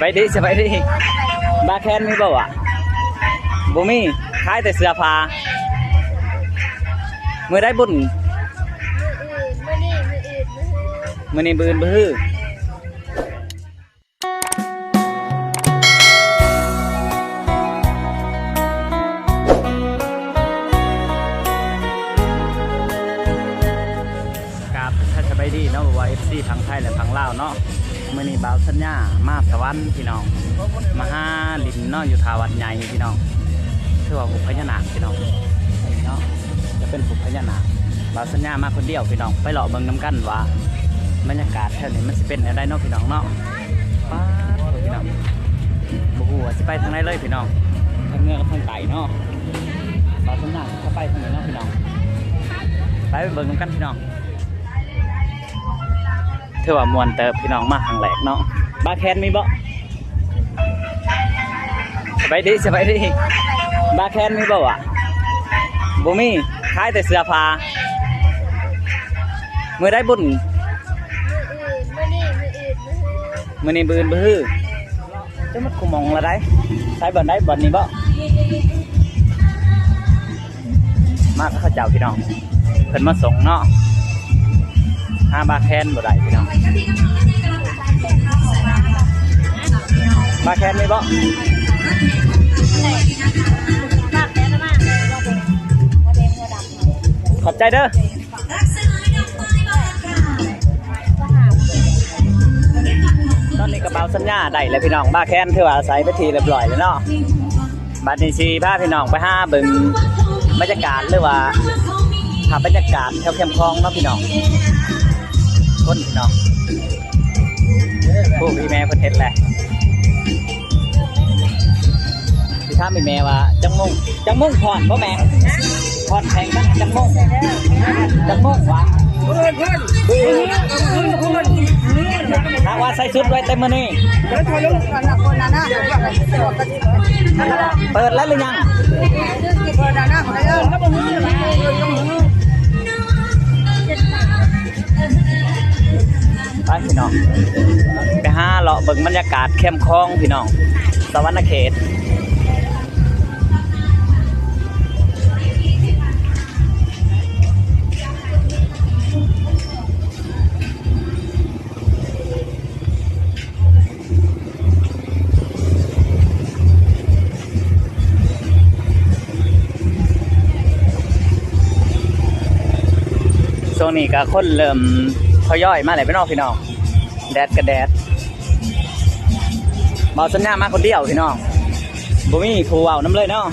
ไปดิสบายดิบาแคนมีบ่วะบ่มีขายแต่เสื้อผ้ามือได้บุญมืออื่นมือนี่มืออื่นมืออื่นมือนี้บืนบื้อับถ้าสบายดีเนาะบอกว่า FC พังไทยและพังลาวเนาะมือนี้บ่าวสัญญามาสวรรค์พี่น้องมาหาลินเนาะอยู่ทาวัดใหญ่พี่น้องคือว่าหุบพญานาคพี่น้องเนาะจะเป็นหุบพญานาคบ่าวสัญญามาคนเดียวพี่น้องไปเลาะเบิ่งน้ำกันว่าบรรยากาศแถวนี้มันสิเป็นอะไรเนาะพี่น้องเนาะป้าพี่น้องบูฮูว่าสิไปทางไหนเลยพี่น้องทางเนือกับทางใต้เนาะตอนสำนักก็ไปทางนี้เนาะพี่น้องไปเบิ่งน้ำกันพี่น้อง ถือว่ามวนเติบพี่น้องมาครั้งแรกเนาะบาแคนมีบ่สบายดีสบายดีบาแคนมีบ่วะบ่มีขายแต่เสื้อผ้ามือได้บุญมืออื่นมือนี่มืออื่นมือนี่บืนบื้อจะมันคุมองละได้ใช้บ่อนได้บ่อนนี้บ่มากเข้าเจ้าพี่น้องเพิ่นมาส่งเนาะ ห้าบาแคนบ่ได้พี่น้องบาแคนมีบ่มากแล้วนะมากเลยว่เบาขอบใจเด้อตอนนี้กระเป๋าสัญญาได้แล้วพี่น้องบ้าแค้นถือว่าอาศัยไปทีเรียบร้อยแล้วเนาะบัดนี้สิพาพี่น้องไปห้าบิ่งบรรยากาศหรือว่าภาพบรรยากาศแถวเข้มคลองเนาะพี่น้อง คนพี่น้องผู้พี่แม่เพิ่นเฮ็ดแหละพี่ถามพี่แม่ว่าจังมงจังมงพรบ่แม่พรแพงจังจังมงจังมงวะถ้าว่าใส่ชุดไว้เต็มมื้อนี้เปิดแล้วหรือยังเปิดแล้วนะเออ ไปพี่น้อง ไปห้าเลาะเบิ่งบรรยากาศเข้มคลองพี่น้อง สวรรณเขตช่วงนี้ก็คนเริ่ม ทยอยมาเลยพี่น้องพี่น้องแดดกับแดดเมาสัญญามาคนเดียวพี่น้องบ่มีผู้เว้าน้ำเลยเนาะ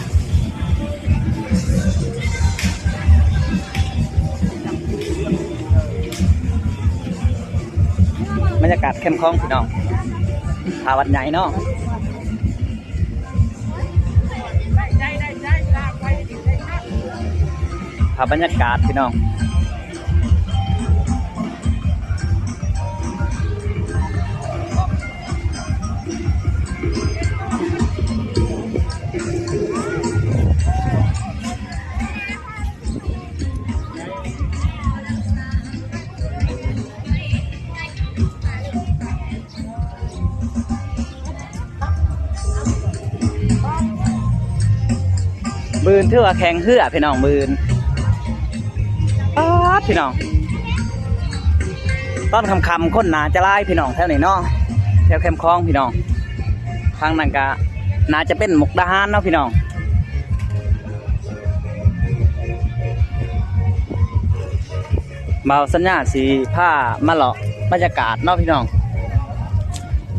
บรรยากาศเข้มข้นพี่น้องทาวัดใหญ่เนาะภาพบรรยากาศพี่น้อง นถือว่าแข็งเหือพี่น้องบืนป๊าพี่น้อง ตอนคำคำๆคนหนาจะไล่พี่น้องแถวนี้เนาะแถวแคมคลองพี่น้อง ทางนั้นก็น่าจะเป็นหมกดาหารเนาะพี่น้องเบาสัญญาสีผ้ามาเลาะบรรยากาศเนาะพี่น้อง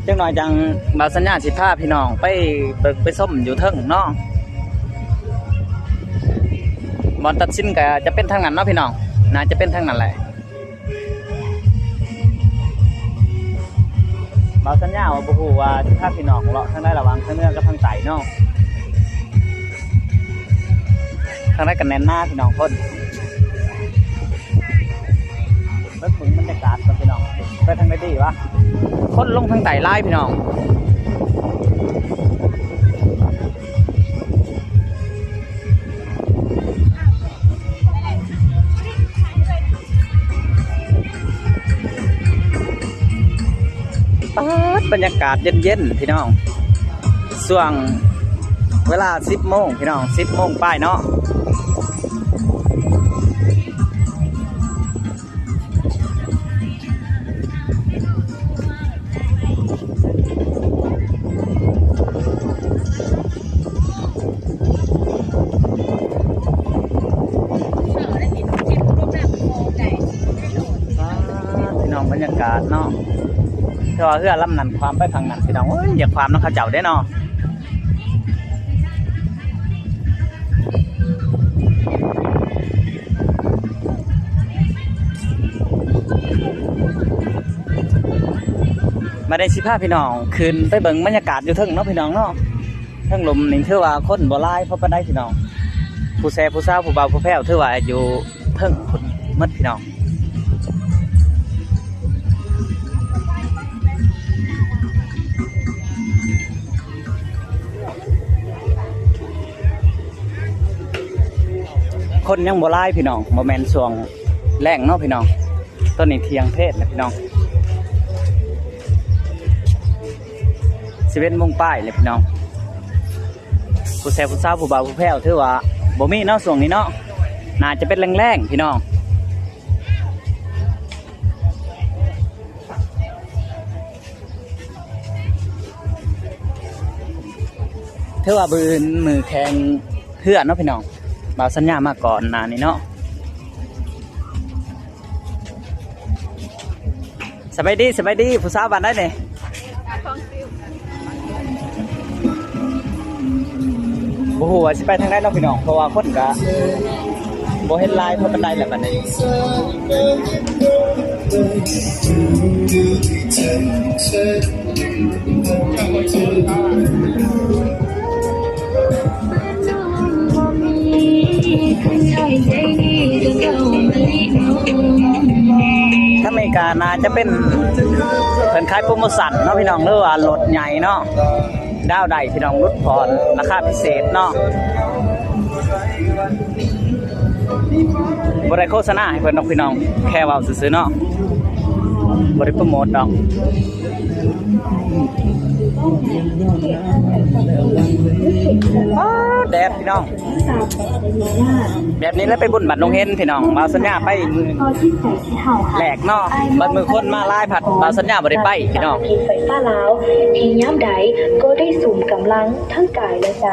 จังหน่อยจังเบาสัญญาสีผ้าพี่น้องไปไปส้มอยู่เทิงเนาะ อลตัดสินก็จะเป็นทางนั้นเนาะพี่น้องน่าจะเป็นทางนั้นแหละบาสัญญาว่าบุหูว่าถ้าพี่น้องเลาะทางได้ระวังทางเนื้อกับทางใต้เนาะทางได้กันแน่นหน้าพี่น้องคนเบิ่งเบิ่งบรรยากาศก่อนพี่น้องไปทางไหนดีวะคนลงทางใต้ไล่พี่น้อง บรรยากาศเย็นๆพี่น้องช่วงเวลา 10โมงพี่น้อง 10โมงป้ายเนาะพี่น้องบรรยากาศเนาะ แต่ว่าเพื่อลำนันความไปทางนันพี่น้องเอ้ยอย่าความนาะเขาเจ้าได้เนาะมาได้สิพาพี่น้องขึ้นไปเบิ่งบรรยากาศอยู่เทิงเนาะพี่น้องเนาะเทิงลมนี่ถือว่าคนบ่หลายเพราะปานใดพี่น้อง ผู้แซ่ผู้สาวผู้เบาผู้แพ้วถือว่าอยู่เทิงคนหมดพี่น้อง คนยังบ่หลายพี่น้องบ่แมนช่วงแรงเนาะพี่น้องตอนนี้เทียงเพศแล้วพี่น้อง11โมงป้ายเลยพี่น้องผู้แซ่ผู้สาวผู้บ่าวผู้แพ้วถือว่าบ่มีเนาะช่วงนี้เนาะน่าจะเป็นแรงๆพี่น้องถือว่าบืนมือแข่งเพื่อนเนาะพี่น้อง บ่าวสัญญามาก่อนนานี่เนาะสบายดีสบายดีผู้สาวบ้านได้เนี่ยโอ้โหสิไปทางไหนเนาะพี่น้องเพราะว่าคนกะบ่เห็นลายเพราะบันไดแหละบันได ถ้าอเมริกานาจะเป็นเพิ่นขายโปรโมชั่นเนาะพี่น้องเด้อว่ารถใหญ่เนาะดาวใดพี่น้องลดผ่อนราคาพิเศษเนาะบ่ได้โฆษณาให้เพิ่นดอกพี่น้อง แค่เว้าซื่อๆเนาะบ่ได้โปรโมทดอก แดดพี่น้อง แบบนี้แล้วไปบุญบัตรลงเฮนพี่น้องมาสัญญาไปมือแหลกเนาะบัดมือคนมาลายผัดบาวสัญญาบ่ได้ไปพี่น้องมีไฟฟ้าแล้วทีย้ำใดก็ได้สูมกำลังทั้งกายและใจ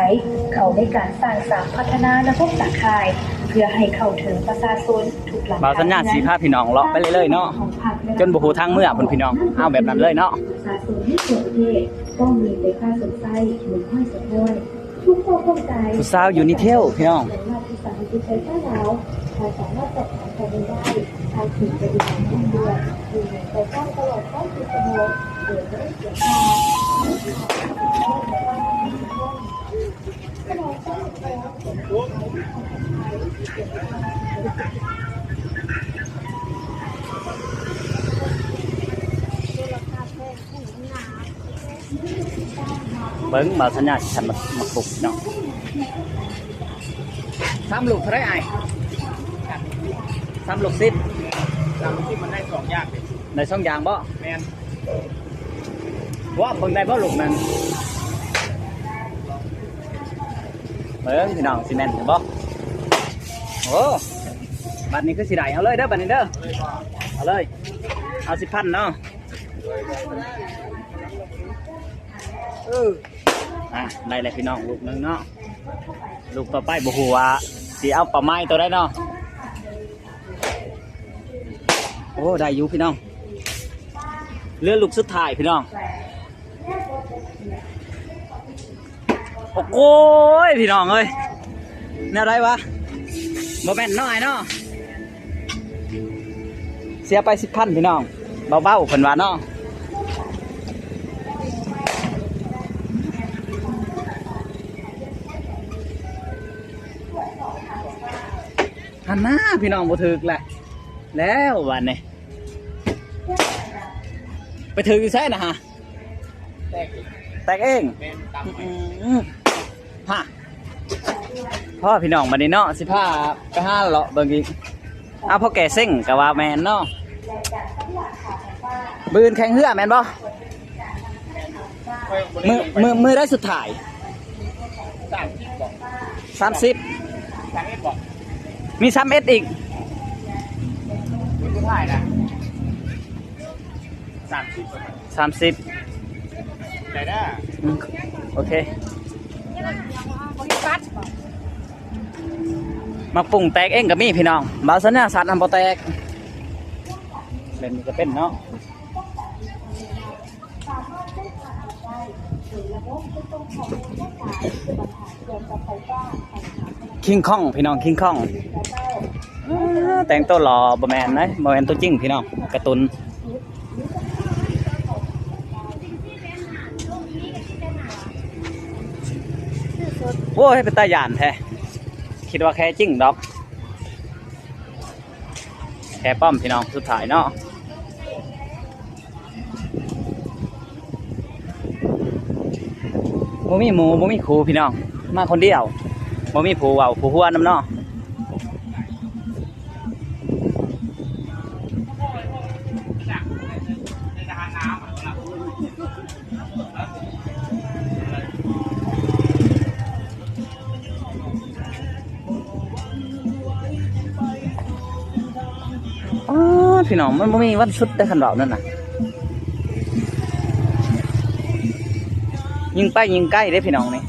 เขาในการสร้างสามพัฒนาระบบตาข่าย เพื่อให้เข้าถึงประชาชนทุกหลังบาวสัญญาสีพาพี่น้องเลาะไปเรื่อยๆเนาะจนบ่ฮู้ทางเมื่อพุ่นพี่น้องเอาแบบนั้นเลยเนาะ ประชาชนที่ทั่วประเทศต้องมีไฟฟ้าสนใจหรือห้อยสะท้วยทุกความเข้าใจผู้สาวอยู่นี่เที่ยวพี่น้องสามารถที่จะให้ไฟฟ้าแล้วใครสามารถจัดการภายในได้ทางถึงจะดีกว่าทุกเดือนมีไฟฟ้าตลอด24ชั่วโมงโดยไม่ได้เสียค่าเบิ่ง บาวสัญญาสิทันมามาปลุกพี่น้องสามลูกเท่าไรไอ้สามลูกสิบจำที่มันได้สองอย่างเลยในช่องยางบ่แมนว่าเบิ่งได้บ่ลูกนั้นเบิ่งพี่น้องซีเมนต์เห็นบ่โอ้บัดนี้คือสิได้เอาเลยเด้อบัดนี้เด้อเอาเลยเอาสิพันเนาะ เอออะได้เลยพี่น้องลูกหนึงเนาะลูกต่อไปบ่ฮู้ว่าสิเอาปลาไม้ตัวได้เนาะโอ้ได้อยู่พี่น้องเรือลูกสุดท้ายพี่น้องโอ้โหยพี่น้องเอ้ยแนวไรวะบ่แม่นน้อยเนาะเสียไปสิบพันพี่น้องเบาๆเพิ่นว่าเนาะ หันหน้าพี่น้องบ่ถึกแหละแล้ววันนี้ไปถึกอยู่ใช่นะฮะ แตกอีกแตกเองแมนตามไปอืมฮะพ่อพี่น้องบันนี้เนาะสิพาไปห้าเลาะเบิ่งอีกเอาพ่อแก่เซ็งกับว่าแมนเนาะบืนแข่งเหือแมนบ่ค่อยบ่ได้มือลงไปมือมือได้สุดท้ายสามสิบบอกสา มสิบสามเอ็ดบอกมีสามเอ็ดอีกมือสุดท้ายนะสามสิบสามสิบได้ได้อืมโอเคบริษัทบอกมาปรุงแตกเองกับมีพี่น้องบาวสัญญาสัตว์ทำบ่แตกเล่นนี่ก็เป็นเนาะ คิงคองพี่น้องคิงคองแต่งตัวหล่อบแมนนะบแมนตัวจริงพี่น้องกร์ตูนโอ้ยเป็นตาหยานแท้คิดว่าแค่จริงดอกแค่ป้อมพี่น้องสุดท้ายเนาะบ่มีหมูบ่มีครูพี่น้องมาคนเดียว บ่มีผู้เว้าผู้หัวน้ำเนาะอ๋อพี่น้องมันบ่มีวันสุดได้ขันเรานั่นน่ะ ยิงไปยิงใกล้ได้พี่น้องนี่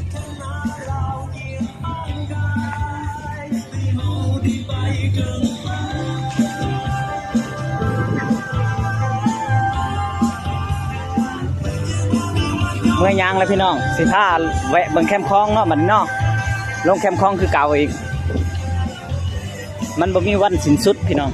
เมื่อยางแล้วพี่น้อง สิท่าแวะเบิ่งแคมคลองเนาะมันเนาะลงแคมคลองคือเก่าอีก มันบ่มีวันสิ้นสุดพี่น้อง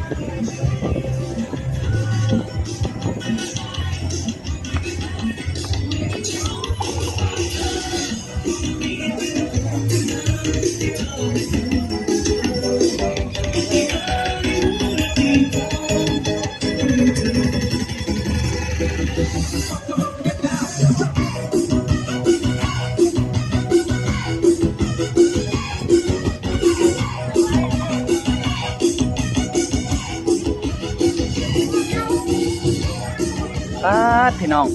น้อง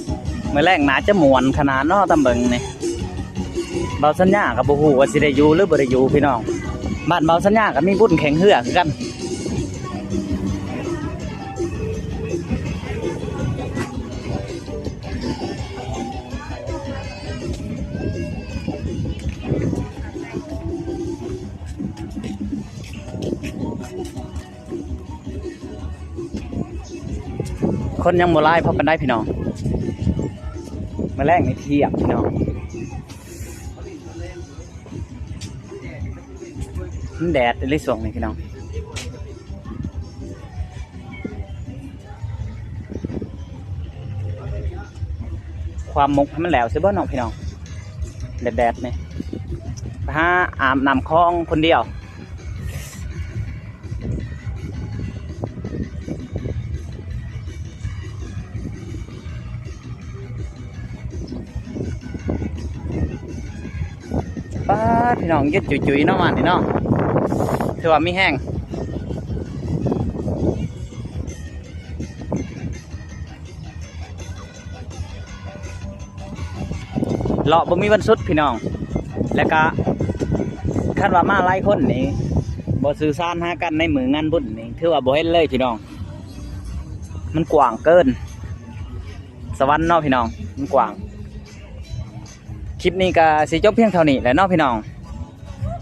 เมื่อแรกหนาจะมวนขนาดเนอตำเบิงนี่เบาสัญญากับบูฮูว่าสิได้อยู่หรือบ่ได้อยู่พี่น้องบ้านเบาสัญญากับมีบุญแข่งเหือคือกันคนยังโมไล่พบกันได้พี่น้อง มาแรกในเทียบพี่น้องมันแดดเลยส่งนี่พี่น้องความมุกให้มันแหล้วซิบ่น้องพี่น้องแดดๆนี่ไปหาอาบน้ำคลองคนเดียว พี่น้องยึดจุยๆเนาะมันนี่เนาะถือว่ามีแห้งเลาะบ่มีวันสุดพี่น้อง แล้วก็คาดว่ามาหลายคนนี่บ่สื่อสารหากันในมืองานบุญนี่ถือว่าบ่เห็นเลยพี่น้อง มันกว้างเกิน สวรรค์เนาะพี่น้อง มันกว้าง คลิปนี้ก็สิจบเพียงเท่านี้แหละเนาะพี่น้อง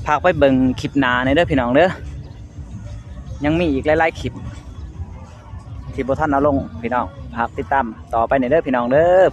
พากไปเบิ่งคลิปหนาในเด้อพี่น้องเด้อยังมีอีกหลายๆคลิปที่บ่ทันเอาลงพี่น้องพากติดตามต่อไปในเด้อพี่น้องเด้อ